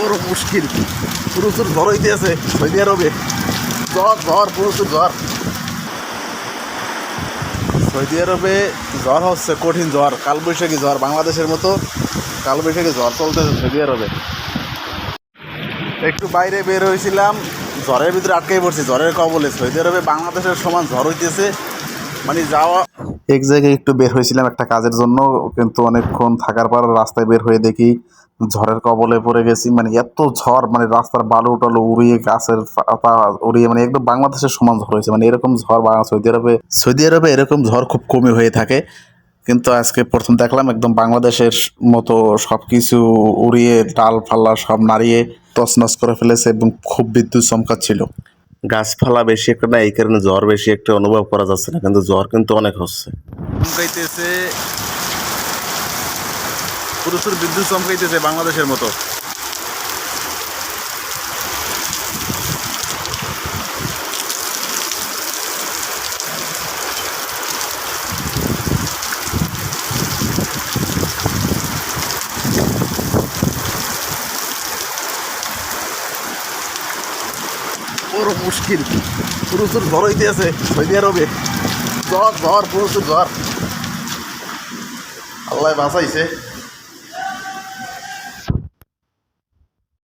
বড় মুশকিল। প্রচুর ঝড় হইতে আছে সৌদি আরবে ঝড় ঝড় প্রচুর ঝড় সৌদি আরবে ঝড় হচ্ছে কঠিন ঝড় কালবৈশাখী জ্বর, বাংলাদেশের মতো কালবৈশাখী জ্বর চলতেছে সৌদি আরবে একটু বাইরে বের হয়েছিলাম ঝড়ের ভিতরে আটকে পড়ছি ঝড়ের কবলে। সৌদি আরবে বাংলাদেশের সমান ঝড় হইতেছে মানে যাওয়া এক জায়গায় একটু বের হয়েছিলাম একটা কাজের জন্য, কিন্তু অনেকক্ষণ থাকার পর রাস্তায় বের হয়ে দেখি ঝড়ের কবলে পড়ে গেছি। মানে এত ঝড় মানে রাস্তার বালু টালু উড়িয়ে গাছের উড়িয়ে মানে একদম বাংলাদেশের সমান ঝড় হয়েছে। মানে এরকম ঝড় সৌদি আরবে সৌদি আরবে এরকম ঝড় খুব কমই হয়ে থাকে। কিন্তু আজকে প্রথম দেখলাম একদম বাংলাদেশের মতো সব কিছু উড়িয়ে, ডাল ফাল্লা সব নাড়িয়ে, তছনছ করে ফেলেছে এবং খুব বিদ্যুৎ চমকাচ্ছিল। গাছপালা বেশি একটা না, এই কারণে জ্বর বেশি একটা অনুভব করা যাচ্ছে না, কিন্তু জ্বর কিন্তু অনেক হচ্ছে। চমকাইতেছে প্রচুর বিদ্যুৎ চমকাইতেছে বাংলাদেশের মতো। বড় মুশকিল। প্রচুর ঝড় হইতে আছে সৌদি আরবে ঘর ঝড় প্রচুর ঝড় আল্লাহ বাঁচাইছে।